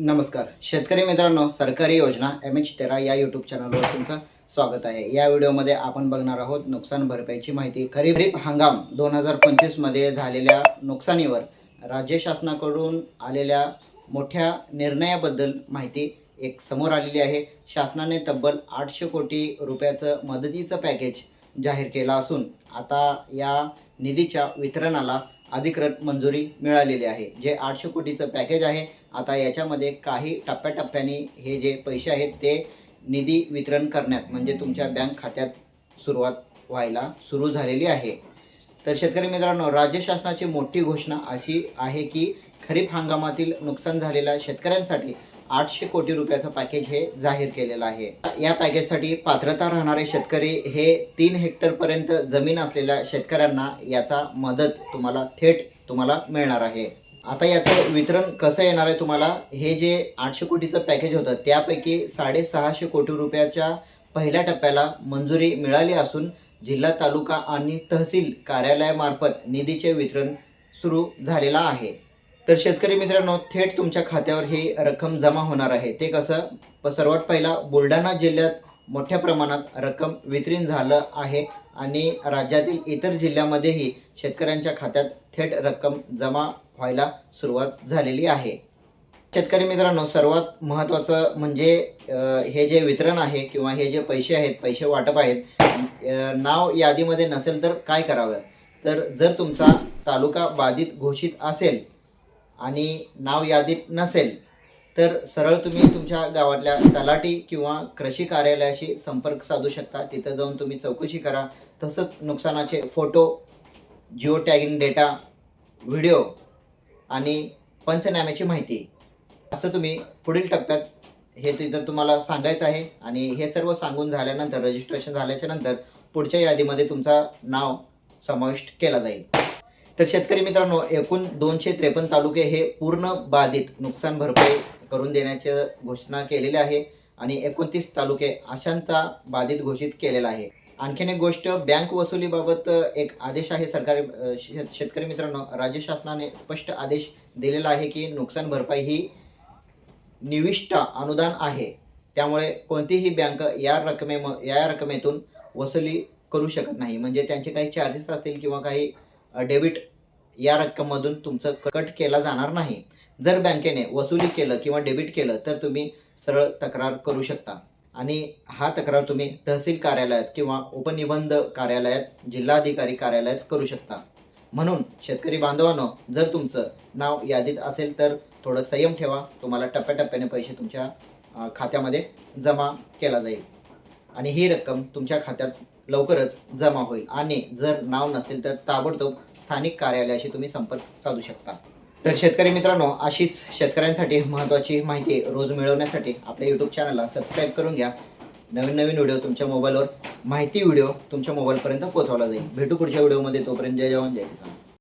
नमस्कार. शेतकरी मित्रांनो सरकारी योजना एम एच तेरा या यूट्यूब चॅनलवर तुमचं स्वागत आहे. या व्हिडिओमध्ये आपण बघणार आहोत नुकसान भरपाईची माहिती. खरीप खरीप हंगाम दोन हजार पंचवीसमध्ये झालेल्या नुकसानीवर राज्य शासनाकडून आलेल्या मोठ्या निर्णयाबद्दल माहिती एक समोर आलेली आहे. शासनाने तब्बल आठशे कोटी रुपयाचं मदतीचं पॅकेज जाहीर केलं असून आता या निधीच्या वितरणाला अधिकृत मंजुरी मिळालेली आहे. जे आठशे कोटीचं पॅकेज आहे आता याच्यामध्ये काही टप्प्याटप्प्याने हे जे पैसे आहेत ते निधी वितरण करण्यात म्हणजे तुमच्या बँक खात्यात सुरुवात व्हायला सुरू झालेली आहे. तर शेतकरी मित्रांनो राज्य शासनाची मोठी घोषणा अशी आहे की खरीप हंगामातील नुकसान झालेल्या शेतकऱ्यांसाठी आठशे कोटी रुपयाचं पॅकेज हे जाहीर केलेलं आहे. या पॅकेजसाठी पात्रता राहणारे शेतकरी हे तीन हेक्टरपर्यंत जमीन असलेल्या शेतकऱ्यांना याचा मदत तुम्हाला थेट तुम्हाला मिळणार आहे. आता याचं वितरण कसं येणार आहे तुम्हाला? हे जे आठशे कोटीचं पॅकेज होतं त्यापैकी साडेसहाशे कोटी रुपयाच्या पहिल्या टप्प्याला मंजुरी मिळाली असून जिल्हा तालुका आणि तहसील कार्यालयामार्फत निधीचे वितरण सुरू झालेला आहे. तर शेतकरी मित्रांनो थेट तुमच्या खात्यावर ही रक्कम जमा होणार आहे. ते कसं? प- सर्वात पहिला बुलढाणा जिल्ह्यात मोठ्या प्रमाणात रक्कम वितरण झालं आहे आणि राज्यातील इतर जिल्ह्यामध्येही शेतकऱ्यांच्या खात्यात थेट रक्कम जमा व्हायला सुरुवात झालेली आहे. शेतकरी मित्रांनो सर्वात महत्त्वाचं म्हणजे हे जे वितरण आहे किंवा हे जे पैसे आहेत पैसे वाटप आहेत नाव यादीमध्ये नसेल तर काय करावं? तर जर तुमचा तालुका बाधित घोषित असेल आणि नाव यादीत नसेल तर सरळ तुम्ही तुमच्या गावातल्या तलाठी किंवा कृषी कार्यालयाशी संपर्क साधू शकता. तिथं जाऊन तुम्ही चौकशी करा. तसंच नुकसानाचे photo geo tagging data video आणि पंचनाम्याची माहिती. असं तुम्ही पुढील टप्प्यात हे तिथं तुम्हाला सांगायचं आहे आणि हे सर्व सांगून झाल्यानंतर रजिस्ट्रेशन झाल्याच्यानंतर पुढच्या यादीमध्ये तुमचा नाव समाविष्ट केला जाईल. तर शेतकरी मित्रांनो एकूण दोनशे त्रेपन्न तालुके हे पूर्ण बाधित नुकसान भरपाई करून देण्याची घोषणा केलेली आहे आणि एकोणतीस तालुके अशांता बाधित घोषित केलेला आहे. आणखीन एक गोष्ट बँक वसुलीबाबत एक आदेश आहे सरकारी शेतकरी मित्रांनो राज्य शासनाने स्पष्ट आदेश दिलेला आहे की नुकसान भरपाई ही निविष्ट अनुदान आहे. त्यामुळे कोणतीही बँक या रकमे या रकमेतून वसुली करू शकत नाही. म्हणजे त्यांचे काही चार्जेस असतील किंवा काही डेबिट या रक्कममधून तुमचं कट केला जाणार नाही. जर बँकेने वसुली केलं किंवा डेबिट केलं तर तुम्ही सरळ तक्रार करू शकता. आणि हा तक्रार तुम्ही तहसील कार्यालयात किंवा उपनिबंध कार्यालयात जिल्हाधिकारी कार्यालयात करू शकता. म्हणून शेतकरी बांधवांनो जर तुमचं नाव यादीत असेल तर थोडं संयम ठेवा. तुम्हाला टप्प्याटप्प्याने पैसे तुमच्या खात्यामध्ये जमा केला जाईल. आणि ही रक्कम तुमच्या खात्यात लवकरच जमा होईल. आणि जर नाव नसेल तर ताबडतोब स्थानिक कार्यालयाशी तुम्ही संपर्क साधू शकता. तर शेतकरी मित्रांनो अशीच शेतकऱ्यांसाठी महत्त्वाची माहिती रोज मिळवण्यासाठी आपल्या यूट्यूब चॅनलला सबस्क्राईब करून घ्या. नवीन नवीन व्हिडिओ तुमच्या मोबाईलवर माहिती व्हिडिओ तुमच्या मोबाईलपर्यंत पोहोचवला जाईल. भेटू पुढच्या व्हिडिओमध्ये तोपर्यंत जय जवान जय किसान.